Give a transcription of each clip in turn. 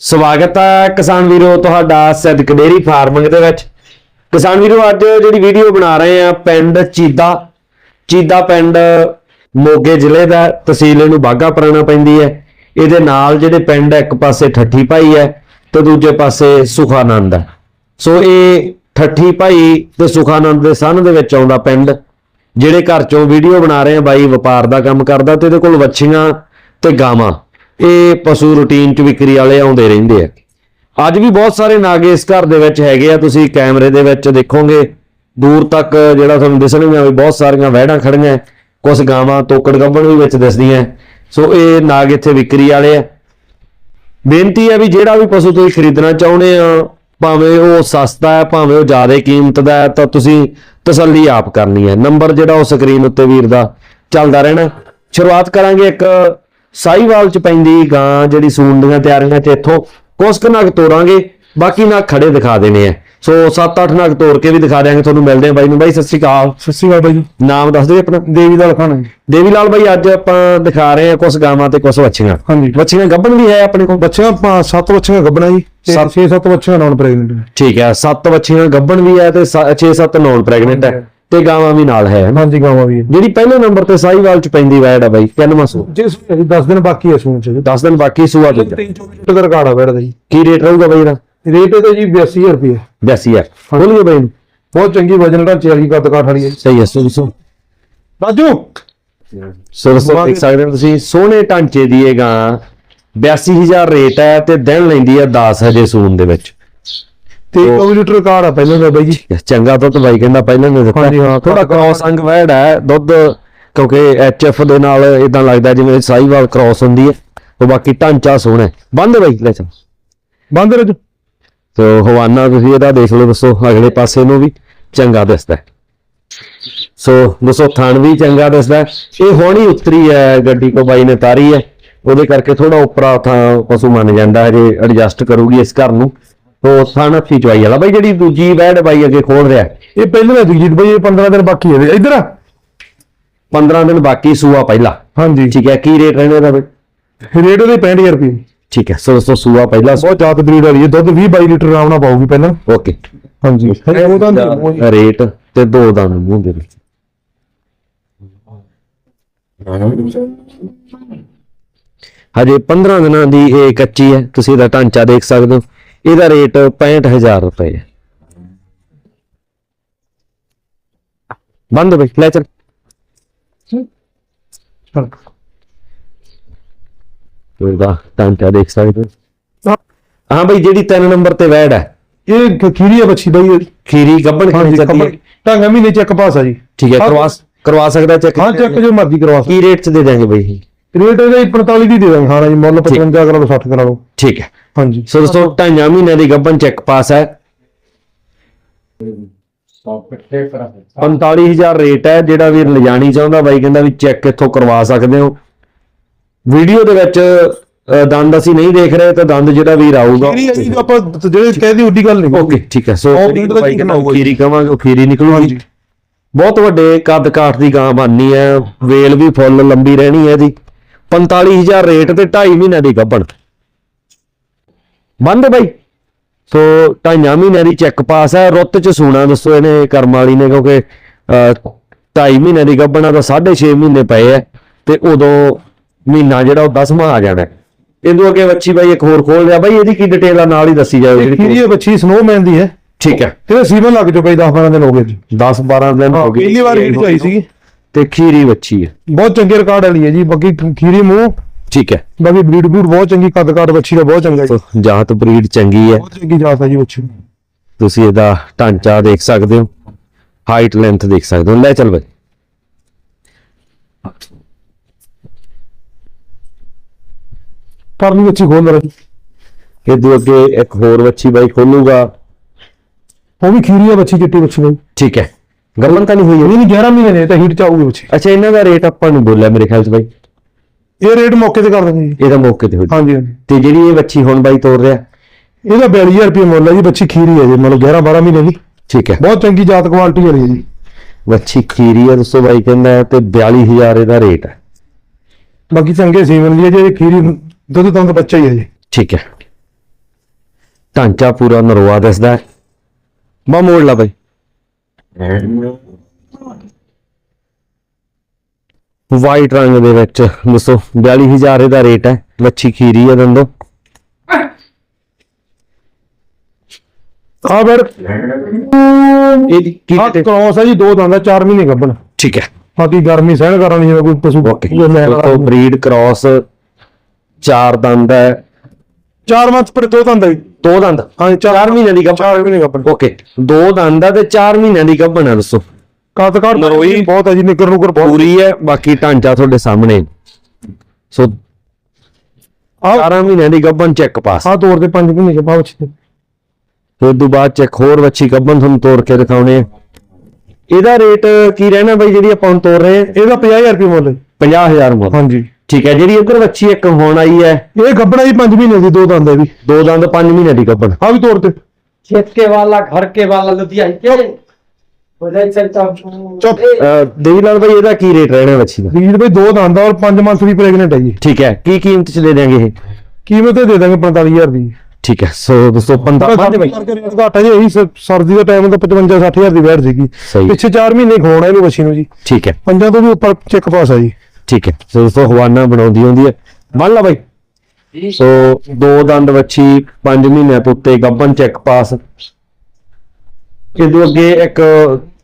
ਸਵਾਗਤ ਹੈ ਕਿਸਾਨ ਵੀਰੋ ਤੁਹਾਡਾ ਸਿੱਧਕ ਡੇਰੀ ਫਾਰਮਿੰਗ ਦੇ ਵਿੱਚ। ਕਿਸਾਨ ਵੀਰੋ ਅੱਜ ਜਿਹੜੀ ਵੀਡੀਓ ਬਣਾ ਰਹੇ ਆ ਪਿੰਡ ਚੀਦਾ। ਚੀਦਾ ਪਿੰਡ ਮੋਗੇ ਜ਼ਿਲ੍ਹੇ ਦਾ ਹੈ, ਤਹਿਸੀਲ ਇਹਨੂੰ ਬਾਗਾ ਪੁਰਾਣਾ ਪੈਂਦੀ ਹੈ। ਇਹਦੇ ਨਾਲ ਜਿਹੜੇ ਪਿੰਡ ਇੱਕ ਪਾਸੇ ਠੱਠੀ ਭਾਈ ਹੈ ਤੇ ਦੂਜੇ ਪਾਸੇ ਸੁਖਾਨੰਦ ਹੈ। ਸੋ ਇਹ ਠੱਠੀ ਭਾਈ ਤੇ ਸੁਖਾਨੰਦ ਦੇ ਸਨ ਦੇ ਵਿੱਚ ਆਉਂਦਾ ਪਿੰਡ ਜਿਹੜੇ ਘਰ ਚੋਂ ਵੀਡੀਓ ਬਣਾ ਰਹੇ ਆ ਬਾਈ ਵਪਾਰ ਦਾ ਕੰਮ ਕਰਦਾ ਤੇ ਇਹਦੇ ਕੋਲ ਵੱਛੀਆਂ ਤੇ ਗਾਵਾਂ। ਇਹ ਪਸ਼ੂ ਰੂਟੀਨ ਚ ਵਿਕਰੀ ਵਾਲੇ ਆਉਂਦੇ ਰਹਿੰਦੇ ਆ। ਅੱਜ ਵੀ ਬਹੁਤ ਸਾਰੇ ਨਾਗ ਇਸ ਘਰ ਦੇ ਵਿੱਚ ਹੈਗੇ ਆ, ਤੁਸੀਂ ਕੈਮਰੇ ਦੇ ਵਿੱਚ ਦੇਖੋਗੇ। ਦੂਰ ਤੱਕ ਜਿਹੜਾ ਤੁਹਾਨੂੰ ਦਿਸਣਗੀਆਂ ਵੀ ਬਹੁਤ ਸਾਰੀਆਂ ਵਹਿੜਾਂ ਖੜੀਆਂ ਕੁਝ ਗਾਵਾਂ ਤੋਕੜ ਗੱਭਣ ਵੀ ਵਿੱਚ ਦਿਸਦੀਆਂ ਸੋ ਇਹ ਨਾਗ ਇੱਥੇ ਵਿਕਰੀ ਵਾਲੇ ਆ। ਬੇਨਤੀ ਹੈ ਵੀ ਜਿਹੜਾ ਵੀ ਪਸ਼ੂ ਤੁਸੀਂ ਖਰੀਦਣਾ ਚਾਹੁੰਦੇ ਆ, ਭਾਵੇਂ ਉਹ ਸਸਤਾ ਹੈ ਭਾਵੇਂ ਉਹ ਜ਼ਿਆਦਾ ਕੀਮਤ ਦਾ ਹੈ ਤਾਂ ਤੁਸੀਂ ਤਸੱਲੀ ਆਪ ਕਰਨੀ ਹੈ ਨੰਬਰ ਜਿਹੜਾ ਉਹ ਸਕਰੀਨ ਉੱਤੇ ਵੀਰ ਦਾ ਚੱਲਦਾ ਰਹਿਣਾ। ਸ਼ੁਰੂਆਤ ਕਰਾਂਗੇ ਇੱਕ ਸਾਈਵਾਲ ਚ ਪੈਂਦੀ ਗਾਂ ਜਿਹੜੀ ਸੂਣ ਦੀਆਂ ਤਿਆਰੀਆਂ ਚ ਇੱਥੋਂ ਕੁਛ ਕੁ ਨਗ ਤੋਰਾਂਗੇ ਬਾਕੀ ਨਗ ਖੜੇ ਦਿਖਾ ਦੇਣੇ ਆ। ਸੋ 7-8 ਨਗ ਤੋੜ ਕੇ ਵੀ ਦਿਖਾ ਦਿਆਂਗੇ ਤੁਹਾਨੂੰ ਮਿਲਦੇ ਆ ਬਾਈ ਨੂੰ। ਬਾਈ ਸਤਿ ਸ਼੍ਰੀ ਅਕਾਲ। ਸਤਿ ਸ਼੍ਰੀ ਅਕਾਲ ਬਾਈ ਨਾਮ ਦੱਸ ਦਿਓ ਆਪਣਾ। ਦੇਵੀ ਲਖਾਣਾ ਜੀ ਦੇਵੀ ਲਾਲ ਬਾਈ ਅੱਜ ਆਪਾਂ ਦਿਖਾ ਰਹੇ ਆ ਕੁਝ ਗਾਵਾਂ ਤੇ ਕੁਝ ਵੱਛੀਆਂ। ਹਾਂਜੀ। ਵੱਛੀਆਂ ਗੱਭਣ ਵੀ ਹੈ ਆਪਣੇ ਕੋਲ? ਬੱਚਿਆਂ ਪਾ ਸੱਤ ਬੱਚੀਆਂ ਗੱਬਣਾ ਜੀ। ਸੱਤ- 6 7 ਬੱਚੀਆਂ ਨਾਨ ਪ੍ਰੈਗਨੈਂਟ ਨੇ। ਠੀਕ ਹੈ ਸੱਤ ਵੱਛੀਆਂ ਗੱਭਣ ਵੀ ਹੈ ਤੇ 6-7 ਨੌਨ ਪ੍ਰੈਗਨੈਂਟ ਹੈ ਤੇ ਗਾਵਾਂ ਵੀ ਨਾਲ ਹੈ। ਹਨਾ? ਹਾਂਜੀ ਗਾਵਾਂ ਵੀ। ਹੈ ਜਿਹੜੀ ਪਹਿਲੇ ਨੰਬਰ ਤੇ ਸਾਈਵਾਲ ਚ ਪੈਂਦੀ ਵੈੜ ਆ ਬਾਈ ਕਿੰਨਵਾਂ ਸੂ ਜੇ ਸੂ- ਜੀ 10 ਦਿਨ ਬਾਕੀ ਹੈ ਸੂਣ ਚ। 10 ਦਿਨ ਬਾਕੀ ਸੂਆ ਦੂਜਾ 3 24 ਦਾ ਰਿਕਾਰਡ ਆ ਬੈਠਦਾ ਜੀ। ਕੀ ਰੇਟ ਰਹੂਗਾ ਬਾਈ ਇਹਦਾ? ਰੇਟ ਇਹਦਾ ਜੀ 82000 ਰੁਪਏ 82000 ਬੋਲੀਏ ਬਾਈ ਨੂੰ ਬਹੁਤ ਚੰਗੀ ਵਜਨ ਢਾਂਚੇ ਵਾਲੀ ਕੱਦ ਕਾਠ ਵਾਲੀ ਹੈ। ਸਹੀ ਹੈ ਸੋ ਸੋ ਰਾਜੂ ਸੋ ਦੋਸਤੋ ਦੇਖ ਸਕਦੇ ਹੋ ਤੁਸੀਂ ਸੋਹਣੇ ਢਾਂਚੇ ਦੀ ਇਹ ਗਾਂ 82000 ਰੇਟ ਹੈ ਤੇ ਦਿਨ ਲੈਂਦੀ ਹੈ 10 ਹਜੇ ਸੂਨ ਦੇ ਵਿੱਚ। ਤੇ 24 ਲੀਟਰ ਰਿਕਾਰਡ ਆ ਪਹਿਲਾਂ ਦਾ ਬਾਈ ਜੀ। ਚੰਗਾ ਦੁੱਧ ਬਾਈ ਕਹਿੰਦਾ ਪਹਿਲਾਂ ਨੇ ਦਿੱਤਾ। ਹਾਂਜੀ, ਹਾਂ, ਥੋੜਾ ਕ੍ਰਾਸ ਅੰਗ ਵੈੜ ਹੈ ਦੁੱਧ ਕਿਉਂਕਿ ਐਚਐਫ ਦੇ ਨਾਲ ਇਦਾਂ ਲੱਗਦਾ ਜਿਵੇਂ ਸਾਈਵਾਲ ਕ੍ਰਾਸ ਹੁੰਦੀ ਹੈ। ਤੇ ਬਾਕੀ ਢਾਂਚਾ ਸੋਹਣਾ ਬੰਦ ਬਾਈ ਲੈ ਚੱਲ। ਬੰਦ ਰਜ ਸੋ ਹਵਾਨਾ ਤੁਸੀਂ ਇਹਦਾ ਦੇਖ ਲਓ ਦੱਸੋ ਅਗਲੇ ਪਾਸੇ ਨੂੰ ਵੀ ਚੰਗਾ ਦਿਸਦਾ। ਸੋ ਦੱਸੋ ਥਣ ਵੀ ਚੰਗਾ ਦਿਸਦਾ। ਇਹ ਹੋਣੀ ਉਤਰੀ ਹੈ ਗੱਡੀ ਕੋ ਬਾਈ ਨੇ ਤਾਰੀ ਹੈ। ਉਹਦੇ ਕਰਕੇ ਥੋੜਾ ਉਪਰਾ ਥਾਂ ਪਸ਼ੂ ਮੰਨ ਜਾਂਦਾ ਹੈ ਜੇ ਐਡਜਸਟ ਕਰੂਗੀ ਇਸ ਘਰ ਨੂੰ। ਤੋ ਅੱਛੀ ਚਵਾਈ ਵਾਲਾ। ਬਾਈ ਜਿਹੜੀ ਦੂਜੀ ਵੈੜ ਬਾਈ ਅੱਗੇ ਖੋਲ ਰਿਹਾ। ਇਹ ਪਹਿਲਾਂ ਦਾ ਜੀਤ ਬਾਈ ਇਹ 15 ਦਿਨ ਬਾਕੀ ਹੈ ਇਧਰ ਆ। 15 ਦਿਨ ਬਾਕੀ ਸੂਆ ਪਹਿਲਾ। ਹਾਂਜੀ। ਠੀਕ ਹੈ ਕੀ ਰੇਟ ਰਹਿਣੇ ਦਾ ਬਾਈ? ਰੇਟ ਉਹਦੇ 65000 ਰੁਪਏ। ਠੀਕ ਹੈ ਸੋ ਦੋਸਤੋ ਸੂਆ ਪਹਿਲਾ। ਬਹੁਤ ਜ਼ਿਆਦਾ ਬਰੀਡ ਵਾਲੀ ਹੈ। ਦੁੱਧ 20 22 ਲੀਟਰ ਆਰਾਮ ਨਾਲ ਪਾਉਗੀ ਪਹਿਲਾਂ। ਓਕੇ। ਹਾਂਜੀ। ਉਹ ਤਾਂ ਨਹੀਂ ਰੇਟ ਤੇ ਦੋ ਦਾ ਮੂੰਹ ਦੇ ਵਿੱਚ। ਹਜੇ 15 ਦਿਨਾਂ ਦੀ ਇਹ ਕੱਚੀ ਹੈ। ਤੁਸੀਂ ਇਹਦਾ ਢਾਂਚਾ ਦੇਖ ਸਕਦੇ ਹੋ। ਇਹਦਾ ਰੇਟ 65000 ਰੁਪਏ ਹੈ। ਬੰਦ ਬਈ ਲੈ ਚੱਲ। ਚੱਲ। ਉਹਦਾ ਢਾਂਚਾ ਦੇਖ ਸਕਦੇ ਹੋ। ਹਾਂ। ਬਈ ਜਿਹੜੀ 3 ਨੰਬਰ ਤੇ ਵੈੜ ਹੈ। ਇਹ ਖੀਰੀ ਹੈ ਬੱਚੀ ਬਾਈ। ਖੀਰੀ ਗੱਬਣ ਖਣੀ ਚੱਲਦੀ ਹੈ? ਢੰਗਾ ਮਹੀਨੇ ਚ ਇੱਕ ਪਾਸ ਆ ਜੀ। ਠੀਕ ਹੈ। ਕਰਵਾ ਕਰਵਾ ਸਕਦਾ ਚੈੱਕ ਹਾਂ ਚੈੱਕ ਜੋ ਮਰਜ਼ੀ ਕਰਵਾ ਕੀ ਰੇਟ ਚ ਦੇ ਦਾਂਗੇ ਬਈ? ਸਕਦੇ ਰੇਟ ਇਹਦਾ ਜੀ 45 ਦੀ ਦੇ ਦਾਂਗੇ ਹਾਂ ਜੀ ਮੁੱਲ 55 ਕਰਾ ਲਓ 60 ਕਰਾ ਲਓ। ਠੀਕ ਹੈ। ਹਾਂਜੀ। ਸੋ ਦੋਸਤੋ ਢਾਈਆਂ ਮਹੀਨਿਆਂ ਦੀ ਗੱਬਨ ਚੈੱਕ ਪਾਸ ਹੈ। 45000 ਰੇਟ ਹੈ ਜਿਹੜਾ ਵੀਰ ਲਿਜਾਣੀ ਚਾਹੁੰਦਾ ਬਾਈ ਕਹਿੰਦਾ ਵੀ ਚੈੱਕ ਇੱਥੋਂ ਕਰਵਾ ਸਕਦੇ ਹੋ। ਵੀਡੀਓ ਦੇ ਵਿੱਚ ਦੰਦ ਅਸੀਂ ਨਹੀਂ ਦੇਖ ਰਹੇ ਤਾਂ ਦੰਦ ਜਿਹੜਾ ਵੀਰ ਆਊਗਾ। ਜੀ ਆਪਾਂ ਜਿਹੜੇ ਕਹਿਦੀ ਉੱਡੀ ਗੱਲ ਨਹੀਂ ਓਕੇ ਠੀਕ ਹੈ। ਸੋ ਉਹ ਜਿਹੜੀ ਵੀਰ ਦਾ ਬਾਈ ਕੀ ਕਹਿੰਦਾ ਬਣਾਊਗਾ ਖੀਰੀ ਕਵਾਂਗੇ ਉਹ ਖੀਰੀ ਨਿਕਲੂਗੀ ਹਾਂਜੀ। ਬਹੁਤ ਵੱਡੇ ਕੱਦ ਕਾਠ ਦੀ ਗਾਂ ਬਣਨੀ ਹੈ। ਵੇਲ ਵੀ ਫੁੱਲ ਲੰਬੀ ਰਹਿਣੀ ਹੈ ਇਹਦੀ। 45000 ਰੇਟ ਤੇ 2.5 ਮਹੀਨਿਆਂ ਦੀ ਗੱਭਣ। ਬੰਦ ਬਾਈ। ਸੋ ਢਾਈਆਂ ਮਹੀਨਿਆਂ ਦੀ ਚੈੱਕ ਪਾਸ ਹੈ। ਰੁੱਤ ਚ ਸੂਣਾ ਦੱਸੋ ਇਹਨੇ ਕਰਮ ਵਾਲੀ ਨੇ ਕਿਉਂਕਿ 2.5 ਮਹੀਨਿਆਂ ਦੀ ਗੱਭਣਾ ਤਾਂ 6.5 ਮਹੀਨੇ ਪਏ ਹੈ ਤੇ ਉਦੋਂ ਮਹੀਨਾ ਜਿਹੜਾ ਉਹ 10ਵਾਂ ਆ ਜਾਣਾ। ਇਹਦੋਂ ਅੱਗੇ ਵੱਛੀ ਬਾਈ ਇੱਕ ਹੋਰ ਖੋਲ ਲਿਆ ਬਾਈ ਇਹਦੀ ਕੀ ਡਿਟੇਲ ਆ? ਨਾਲ ਹੀ ਦੱਸੀ ਜਾਓ ਜਿਹੜੀ ਖੀਰੀ ਹੈ ਬੱਚੀ ਸਨੋਮੈਨ ਦੀ ਹੈ। ਠੀਕ ਹੈ। ਤੇ ਸੀਮਨ ਲੱਗ ਚੁੱਕਾ ਜੀ 10 12 ਦਿਨ ਹੋ ਗਏ ਜੀ। 10 12 ਦਿਨ ਹਾਂ ਗਏ। ਪਹਿਲੀ ਵਾਰ ਹੀਟ ਚਾਈ ਸੀਗੀ। ਤੇ ਖੀਰੀ ਵੱਛੀ ਹੈ। ਬਹੁਤ ਚੰਗੇ ਰਿਕਾਰਡ ਵਾਲੀ ਹੈ ਜੀ। ਬਾਕੀ ਖੀਰੀ ਮੂੰਹ ਠੀਕ ਹੈ। ਬਾਕੀ ਬਰੀਡ ਬਰੀਡ ਬਹੁਤ ਚੰਗੀ ਕੱਦ ਕਾਠ ਬੱਚੀ ਦਾ ਬਹੁਤ ਚੰਗਾ ਜੀ। ਜਾਤ ਬਰੀਡ ਚੰਗੀ ਹੈ। ਬਹੁਤ ਚੰਗੀ ਜਾਤ ਹੈ ਜੀ ਬੱਚੀ ਤੁਸੀਂ ਇਹਦਾ ਢਾਂਚਾ ਦੇਖ ਸਕਦੇ ਹੋ ਹਾਈਟ ਲੈਂਥ ਦੇਖ ਸਕਦੇ ਹੋ। ਲੈ ਚੱਲ ਬਈ। ਪਰਲੀ ਬੱਚੀ ਖੋਲ ਰ ਇਹਦੇ ਅੱਗੇ ਇੱਕ ਹੋਰ ਵੱਛੀ ਬਾਈ ਖੋਲੂਗਾ। ਉਹ ਵੀ ਖੀਰੀ ਹੈ ਬੱਚੀ ਚਿੱਟੀ ਬੱਚੀ ਬਾਈ। ਠੀਕ ਹੈ। ਗੱਲਾਂ ਤਾਂ ਨਹੀਂ ਹੋਈ ਇਹ ਨਹੀਂ 11 ਮਹੀਨੇ ਨੇ ਤਾਂ ਹੀਟ ਚ ਆਊਗੀ ਬੱਚੀ ਅੱਛਾ ਇਹਨਾਂ ਦਾ ਰੇਟ ਆਪਾਂ ਨੂੰ ਬੋਲਿਆ ਮੇਰੇ ਖਿਆਲ ਚ ਬਾਈ। ਇਹ ਰੇਟ ਮੌਕੇ ਤੇ ਕਰ ਦਾਂਗੇ ਜੀ। ਇਹਦਾ ਮੌਕੇ ਤੇ ਹੋ ਜਾਊ। ਹਾਂਜੀ ਹਾਂਜੀ। ਤੇ ਜਿਹੜੀ ਇਹ ਵੱਛੀ ਹੁਣ ਬਾਈ ਤੋੜ ਰਿਹਾ? ਇਹਦਾ 42000 ਰੁਪਏ ਮੁੱਲ ਹੈ ਜੀ ਬੱਚੀ ਖੀਰੀ ਹੈ ਜੀ ਮਤਲਬ 11 12 ਮਹੀਨੇ ਦੀ। ਠੀਕ ਹੈ। ਬਹੁਤ ਚੰਗੀ ਜਾਤ ਕੁਆਲਿਟੀ ਵਾਲੀ ਹੈ ਜੀ। ਵੱਛੀ ਖੀਰੀ ਹੈ ਦੋਸਤੋ ਬਾਈ ਕਹਿੰਦਾ ਹੈ ਤੇ 42000 ਇਹਦਾ ਰੇਟ ਹੈ। ਬਾਕੀ ਚੰਗੇ ਸੀਮਨ ਦੀ ਹੈ ਜੀ ਇਹ ਖੀਰੀ ਦੁੱਧ ਤੋਂ ਤਾਂ ਬੱਚਾ ਹੀ ਹੈ ਜੀ। ਠੀਕ ਹੈ। ਢਾਂਚਾ ਪੂਰਾ ਨਰਵਾ ਦਿਸਦਾ ਹੈ। ਬਾ ਮੋੜ ਲਾ ਬਾਈ। ਵਾਈਟ ਰੰਗ ਦੇ ਵਿੱਚ। ਦੱਸੋ 42000 ਇਹਦਾ ਰੇਟ ਹੈ। ਵੱਛੀ ਖੀਰੀ ਹੈ ਦੰਦੋ। ਆ ਫਿਰ ਇਹਦੀ ਕੀ ਆ? ਕ੍ਰੋਸ ਹੈ ਜੀ ਦੋ ਦੰਦ 4 ਮਹੀਨੇ ਗੱਭਣ। ਠੀਕ ਹੈ। ਬਾਕੀ ਗਰਮੀ ਸਹਿਣ ਕਰਨ ਜਿਵੇਂ ਕੋਈ ਪਸ਼ੂ ਜੋ ਮੈਂ ਦੋਸਤੋ ਬਰੀਡ ਕ੍ਰਾਸ ਚਾਰ ਦੰਦ ਹੈ। ਚਾਰ ਮੰਥ ਪਰ ਦੋ ਦੰਦ ਹੈ। ਦੋ ਦੰਦ? ਹਾਂ ਚਾਰ ਮਹੀਨਿਆਂ ਦੀ ਗੱਭਣ। ਚਾਰ ਮਹੀਨੇ ਗੱਭਣ। ਓਕੇ ਦੋ ਦੰਦ ਆ ਤੇ ਚਾਰ ਮਹੀਨਿਆਂ ਦੀ ਗੱਭਣ ਹੈ ਦੱਸੋ। ਕੱਦ ਕਾਠ ਨਰੋਈ ਬਹੁਤ ਹੈ ਜੀ ਨਿੱਕਰ ਨੁਕਰ ਬਹੁਤ ਪੂਰੀ ਹੈ ਬਾਕੀ ਢਾਂਚਾ ਤੁਹਾਡੇ ਸਾਹਮਣੇ ਸੋ ਆ 12 ਮਹੀਨਿਆਂ ਦੀ ਗੱਭਣ ਚੈੱਕ ਪਾਸ ਆ ਤੋੜ ਦੇ 5 ਮਹੀਨੇ ਕੇ ਬਾਅਦ ਚ ਫਿਰ ਤੋਂ ਬਾਅਦ ਚੈੱਕ ਹੋਰ ਵੱਛੀ ਗੱਭਣ ਤੁਹਾਨੂੰ ਤੋੜ ਕੇ ਦਿਖਾਉਣੇ ਆ ਇਹਦਾ ਰੇਟ ਕੀ ਰਹਿਣਾ ਬਾਈ ਜਿਹੜੀ ਆਪਾਂ ਹੁਣ ਤੋੜ ਰਹੇ ਆ ਇਹਦਾ 50000 ਰੁਪਏ ਮੁੱਲ ਹੈ 50000 ਮੁੱਲ ਹਾਂਜੀ ਠੀਕ ਹੈ ਜਿਹੜੀ ਇੱਧਰ ਵੱਛੀ ਇੱਕ ਹੁਣ ਆਈ ਹੈ ਇਹ ਗੱਭਣਾ ਜੀ 5 ਮਹੀਨੇ ਦੀ ਦੋ ਦੰਦ ਹੈ ਵੀ ਦੋ ਦੰਦ 5 ਮਹੀਨਿਆਂ ਦੀ ਗੱਭਣ ਆ ਵੀ ਤੋੜ ਤੇ खेत के वाला घर के वाला लुधियाई के हो जाए चलता ਚੁੱਪ। ਅਹ ਦੇਵੀ ਲਾਲ ਬਾਈ ਇਹਦਾ ਕੀ ਰੇਟ ਰਹਿਣਾ ਵੱਛੀ ਦਾ? ਵੀਰ ਬਈ ਦੋ ਦੰਦ ਆ ਔਰ 5 ਮੰਥ ਦੀ ਪ੍ਰੈਗਨੈਂਟ ਹੈ ਜੀ। ਠੀਕ ਹੈ। ਕੀ ਕੀਮਤ ਚ ਦੇ ਦਿਆਂਗੇ ਇਹ? ਕੀਮਤ ਇਹ ਦੇ ਦਾਂਗੇ 45000 ਦੀ। ਠੀਕ ਹੈ। ਸੋ ਦੋਸਤੋ 15 ਪੰਜ ਬਾਈ ਕਰਕੇ ਰੇਟ ਘੱਟ ਹੈ ਜੀ ਇਹੀ ਸ- ਸਰਦੀ ਦਾ ਟਾਈਮ ਤਾਂ 55 60000 ਦੀ ਬੈਠ ਸੀਗੀ ਸਹੀ। ਪਿੱਛੇ 4 ਮਹੀਨੇ ਖਵਾਉਣਾ ਇਹਨੂੰ ਬੱਚੀ ਨੂੰ ਜੀ। ਠੀਕ ਹੈ। ਪੰਜਾਂ ਤੋਂ ਵੀ ਉੱਪਰ ਚੈੱਕ ਪਾਸ ਹੈ ਜੀ। ਠੀਕ ਹੈ। ਸੋ ਦੋਸਤੋ ਹਵਾਨਾ ਬਣਾਉਂਦੀ ਹੁੰਦੀ ਹੈ। ਮੰਨ ਲਾ ਬਾਈ। ਸੋ ਦੋ ਦੰਦ ਵੱਛੀ 5 ਮਹੀਨਿਆਂ ਤੋਂ ਉੱਤੇ ਗੱਬਨ ਚੈੱਕ ਪਾਸ ਇਹਦੇ ਅੱਗੇ ਇੱਕ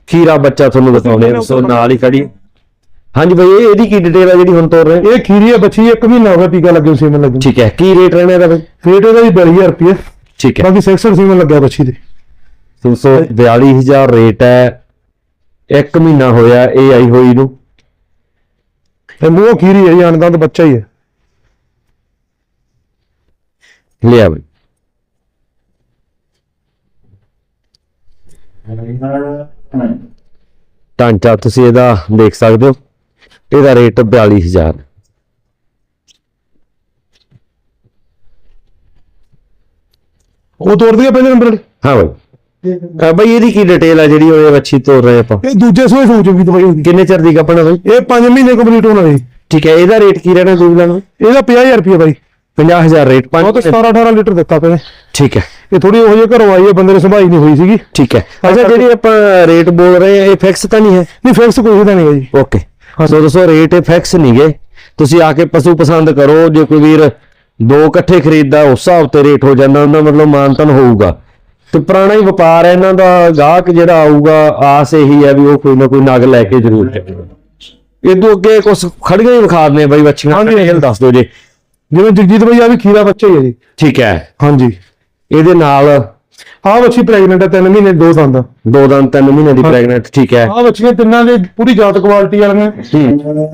ਖੀਰਾ ਬੱਚਾ ਤੁਹਾਨੂੰ ਦਿਖਾਉਣੇ ਆ ਸੋ ਨਾਲ ਹੀ ਖੜੀ। ਹਾਂਜੀ ਬਾਈ ਇਹ ਇਹਦੀ ਕੀ ਡਿਟੇਲ ਹੈ ਜਿਹੜੀ ਹੁਣ ਤੋਰ ਰਹੇ ਇਹ ਖੀਰੀ ਹੈ ਬੱਚੀ 1 ਮਹੀਨਾ ਹੋ ਗਿਆ ਟੀਕਾ ਲੱਗੇ ਸੀਮਨ ਲੱਗੇ ਠੀਕ ਹੈ ਕੀ ਰੇਟ ਰਹਿਣਾ ਇਹਦਾ ਬਾਈ? ਰੇਟ ਇਹਦਾ ਜੀ 42000 ਰੁਪਏ। ਠੀਕ ਹੈ। ਬਾਕੀ ਸੈਕਸ਼ਨ ਸੀਮਨ ਲੱਗਿਆ ਬੱਚੀ ਦੇ। 342 ਰੇਟ ਹੈ ਇੱਕ ਮਹੀਨਾ ਹੋਇਆ ਇਹ ਆਈ ਹੋਈ ਨੂੰ। ਤੇ ਮੂੰਹ ਖੀਰੀ ਹੈ ਜੀ ਅਨਦੰਦ ਬੱਚਾ ਹੀ ਹੈ। ਲਿਆ ਬਾਈ। ਢਾਂਚਾ ਤੁਸੀਂ ਇਹਦਾ ਦੇਖ ਸਕਦੇ ਹੋ। ਇਹਦਾ ਰੇਟ 42000 ਉਹ ਤੋੜ ਦਈਏ ਪਹਿਲੇ ਨੰਬਰ ਵਾਲੀ। ਹਾਂ ਬਾਈ। ਅਹ ਬਾਈ ਇਹਦੀ ਕੀ ਡਿਟੇਲ ਹੈ ਜਿਹੜੀ ਉਹ ਵੱਛੀ ਤੋਰ ਰਹੇ ਆਪਾਂ? ਇਹ ਦੂਜੇ ਸੋਏ ਸੋਚ ਵੀ ਦਵਾਈ ਹੋਗੀ ਕਿੰਨੇ ਚਿਰ ਦੀ ਕੱਪਣਾ ਬਾਈ? ਇਹ 5 ਮਹੀਨੇ ਕੰਪਲੀਟ ਹੋਣਾ ਜੀ। ਠੀਕ ਹੈ ਇਹਦਾ ਰੇਟ ਕੀ ਰਹਿਣਾ ਲੈਣਾ ਇਹਦਾ 50000 ਰੁਪਏ ਬਾਈ। 50000 ਰੇਟ ਉਹ ਤਾਂ 5 17 18 ਲੀਟਰ ਦਿੱਤਾ ਪਹਿਲੇ। ਠੀਕ ਹੈ। ਇਹ ਥੋੜੀ ਉਹ ਜਿਹੇ ਘਰੋਂ ਆਈ ਹੈ ਬੰਦੇ ਨੇ ਸੰਭਾਈ ਨਹੀਂ ਹੋਈ ਸੀਗੀ। ਠੀਕ ਹੈ। ਅੱਛਾ ਜਿਹੜੀ ਆਪਾਂ ਰੇਟ ਬੋਲ ਰਹੇ ਆ ਇਹ ਫਿਕਸ ਤਾਂ ਨਹੀਂ ਹੈ? ਨਹੀਂ ਫਿਕਸ ਕੋਈ ਤਾਂ ਨਹੀਂ ਹੈ ਜੀ। ਓਕੇ ਸੋ ਦੋਸਤੋ ਰੇਟ ਫਿਕਸ ਨਹੀਂਗੇ ਤੁਸੀਂ ਆ ਕੇ ਪਸ਼ੂ ਪਸੰਦ ਕਰੋ ਜੇ ਕੋਈ ਵੀਰ ਦੋ ਇਕੱਠੇ ਖਰੀਦਦਾ ਉਸ ਹਿਸਾਬ ਤੇ ਰੇਟ ਹੋ ਜਾਂਦਾ ਉਹਦਾ ਮਤਲਬ ਮਾਨਤਨ ਹੋਊਗਾ। ਤੇ ਪੁਰਾਣਾ ਹੀ ਵਪਾਰ ਹੈ ਇਹਨਾਂ ਦਾ ਗਾਹਕ ਜਿਹੜਾ ਆਊਗਾ ਆਸ ਇਹੀ ਹੈ ਵੀ ਉਹ ਕੋਈ ਨਾ ਕੋਈ ਨਗ ਲੈ ਕੇ ਜ਼ਰੂਰ ਜਾਊਗਾ। ਇਦੋਂ ਅੱਗੇ ਕੁਝ ਖੜੀਆਂ ਹੀ ਵਿਖਾ ਦਨੇ ਬਾਈ ਬੱਚੀਆਂ ਹਾਂਜੀ। ਇਹ ਦੱਸ ਦਿਓ ਜੀ। ਜਿਵੇਂ ਜਗਜੀਤ ਭਾਈ ਆ ਵੀ ਖੀਰਾ ਬੱਚਾ ਹੀ ਹੈ ਜੀ। ਠੀਕ ਹੈ। ਹਾਂਜੀ। ਇਹਦੇ ਨਾਲ ਆਹ ਬੱਚੀ ਪ੍ਰੈਗਨੈਂਟ ਹੈ 3 ਮਹੀਨੇ ਦੋ ਦੰਦ। ਦੋ ਦਿਨ ਤਿੰਨ ਮਹੀਨੇ ਦੀ ਪ੍ਰੈਗਨੈਂਟ ਠੀਕ ਹੈ। ਆਹ ਬੱਚੀਆਂ ਤਿੰਨਾਂ ਦੇ ਪੂਰੀ ਜਾਤ ਕੁਆਲਿਟੀ ਵਾਲੀਆਂ। ਹੂੰ,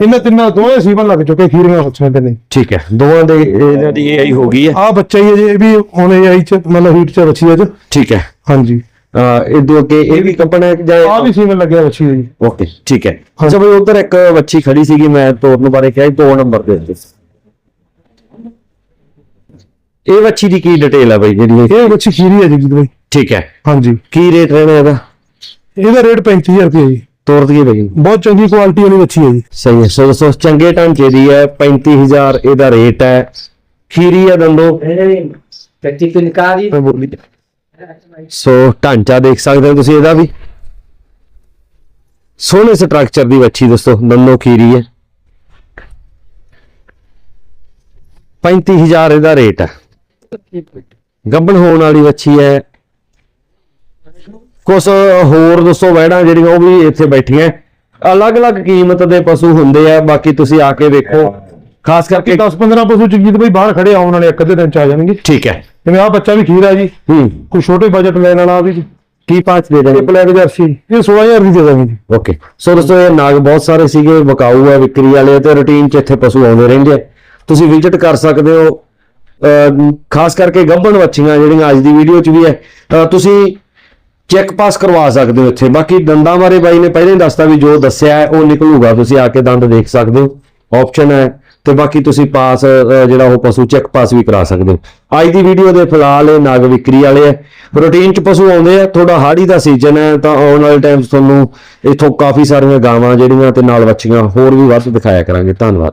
ਇਹਨਾਂ ਤਿੰਨਾਂ ਦੋਵੇਂ ਸੀਵਨ ਲੱਗ ਚੁੱਕੇ ਖੀਰੀਆਂ ਬੱਚੀਆਂ ਤੇ ਨਹੀਂ ਠੀਕ ਹੈ ਦੋਵਾਂ ਦੇ ਇਹਨਾਂ ਦੀ ਇਹ ਆਈ ਹੋ ਗਈ ਹੈ। ਆਹ ਬੱਚਾ ਹੀ ਹੈ ਜੀ ਇਹ ਵੀ ਹੁਣ ਇਹ ਆਈ ਚ ਮਤਲਬ ਹੀਟ ਚ ਬੱਚੀ ਹੈ ਜੀ। ਠੀਕ ਹੈ। ਹਾਂਜੀ। ਅਹ ਇਦੋਂ ਅੱਗੇ ਇਹ ਵੀ ਕੰਪਨੀ ਹੈ ਕਿ ਜਾਂ ਆਹ ਵੀ ਸੀਵਨ ਲੱਗਿਆ ਬੱਚੀ ਹੈ ਜੀ। ਓਕੇ ਠੀਕ ਹੈ। ਅੱਛਾ ਬਈ ਉਧਰ ਇੱਕ ਬੱਚੀ ਖੜੀ ਸੀਗੀ ਮੈਂ ਤੋਰਨ ਬਾਰੇ ਕਿਹਾ ਦੋ ਨੰਬਰ ਦੇ ਦਿੱਤੇ ਇਹ ਵੱਛੀ ਦੀ ਕੀ ਡਿਟੇਲ ਆ ਬਾਈ ਜਿਹੜੀ ਇਹ? ਇਹ ਬੱਚੀ ਖੀਰੀ ਹੈ ਜੀ ਬਾਈ। ਠੀਕ ਹੈ। ਹਾਂਜੀ। ਕੀ ਰੇਟ ਰਹਿਣਾ ਇਹਦਾ? ਇਹਦਾ ਰੇਟ 35000 ਰੁਪਏ ਜੀ। ਤੋਰ ਦਈਏ ਬਾਈ। ਬਹੁਤ ਚੰਗੀ ਕੁਆਲਿਟੀ ਵਾਲੀ ਬੱਚੀ ਹੈ ਜੀ। ਸਹੀ ਹੈ। ਸੋ ਦੋਸਤੋ ਚੰਗੇ ਢਾਂਚੇ ਦੀ ਹੈ 35000 ਇਹਦਾ ਰੇਟ ਹੈ। ਖੀਰੀ ਆ ਦੰਦੋ। Petit Pincari. ਸੋ ਢਾਂਚਾ ਦੇਖ ਸਕਦੇ ਹੋ ਤੁਸੀਂ ਇਹਦਾ ਵੀ। ਸੋਹਣੇ ਸਟਰਕਚਰ ਦੀ ਵੱਛੀ ਦੋਸਤੋ ਨੰਨੋ ਖੀਰੀ ਹੈ। 35000 ਇਹਦਾ ਰੇਟ ਹੈ। ਗੱਬਣ ਹੋਣ ਵਾਲੀ ਬੱਚੀ ਹੈ। ਕੁਛ ਹੋਰ ਦੋਸਤੋ ਵੈੜਾਂ ਜਿਹੜੀਆਂ ਉਹ ਵੀ ਇੱਥੇ ਬੈਠੀਆਂ। ਅਲੱਗ-ਅਲੱਗ ਕੀਮਤ ਦੇ ਪਸ਼ੂ ਹੁੰਦੇ ਆ ਬਾਕੀ ਤੁਸੀਂ ਆ ਕੇ ਵੇਖੋ। ਖਾਸ ਕਰਕੇ 10 15 ਪਸ਼ੂ ਜਗਜੀਤ ਭਾਈ ਬਾਹਰ ਖੜੇ ਆਉਣ ਵਾਲੇ ਇੱਕ ਅੱਧੇ ਦਿਨ ਚ ਆ ਜਾਣਗੇ। ਠੀਕ ਹੈ। ਜਿਵੇਂ ਆਹ ਬੱਚਾ ਵੀ ਖੀਰਾ ਜੀ। ਹੂੰ। ਕੋਈ ਛੋਟੇ ਬਜਟ ਲੈਣ ਵਾਲਾ ਵੀ ਕੀ ਪਾਚ ਦੇ ਦੇਣਗੇ? Black jersey. ਇਹ 16000 ਦੀ ਦੇ ਦਾਂਗੇ ਜੀ। ਓਕੇ। ਸੋ ਦੋਸਤੋ ਇਹ ਨਾਗ ਬਹੁਤ ਸਾਰੇ ਸੀਗੇ ਵਿਕਾਊ ਆ ਵਿਕਰੀ ਵਾਲੇ ਤੇ ਰੁਟੀਨ ਚ ਇੱਥੇ ਪਸ਼ੂ ਆਉਂਦੇ ਰਹਿੰਦੇ ਆ। ਤੁਸੀਂ ਵਿਜ਼ਿਟ ਕਰ ਸਕਦੇ ਹੋ ਖਾਸ ਕਰਕੇ ਗੱਭਣ ਵੱਛੀਆਂ ਜਿਹੜੀਆਂ ਅੱਜ ਦੀ ਵੀਡੀਓ ਚ ਵੀ ਹੈ ਤੁਸੀਂ ਚੈੱਕ ਪਾਸ ਕਰਵਾ ਸਕਦੇ ਹੋ ਇੱਥੇ। ਬਾਕੀ ਦੰਦਾਂ ਬਾਰੇ ਬਾਈ ਨੇ ਪਹਿਲਾਂ ਹੀ ਦੱਸਤਾ ਵੀ ਜੋ ਦੱਸਿਆ ਹੈ, ਉਹ ਨਿਕਲੂਗਾ। ਤੁਸੀਂ ਆ ਕੇ ਦੰਦ ਦੇਖ ਸਕਦੇ ਹੋ ਆਪਸ਼ਨ ਹੈ। ਤੇ ਬਾਕੀ ਤੁਸੀਂ ਪਾਸ ਜਿਹੜਾ ਉਹ ਪਸ਼ੂ ਚੈੱਕ ਪਾਸ ਵੀ ਕਰਾ ਸਕਦੇ ਹੋ। ਅੱਜ ਦੀ ਵੀਡੀਓ ਦੇ ਫਿਲਹਾਲ ਇਹ ਨਾਗ ਵਿਕਰੀ ਵਾਲੇ ਹੈ। ਰੂਟੀਨ ਚ ਪਸ਼ੂ ਆਉਂਦੇ ਆ ਥੋੜਾ ਹਾੜੀ ਦਾ ਸੀਜ਼ਨ ਹੈ, ਤਾਂ ਆਉਣ ਵਾਲੇ ਟਾਈਮ ਤੁਹਾਨੂੰ ਇੱਥੋਂ ਕਾਫੀ ਸਾਰੀਆਂ ਗਾਵਾਂ ਜਿਹੜੀਆਂ ਤੇ ਨਾਲ ਵੱਛੀਆਂ ਹੋਰ ਵੀ ਵੱਧ ਦਿਖਾਇਆ ਕਰਾਂਗੇ। ਧੰਨਵਾਦ।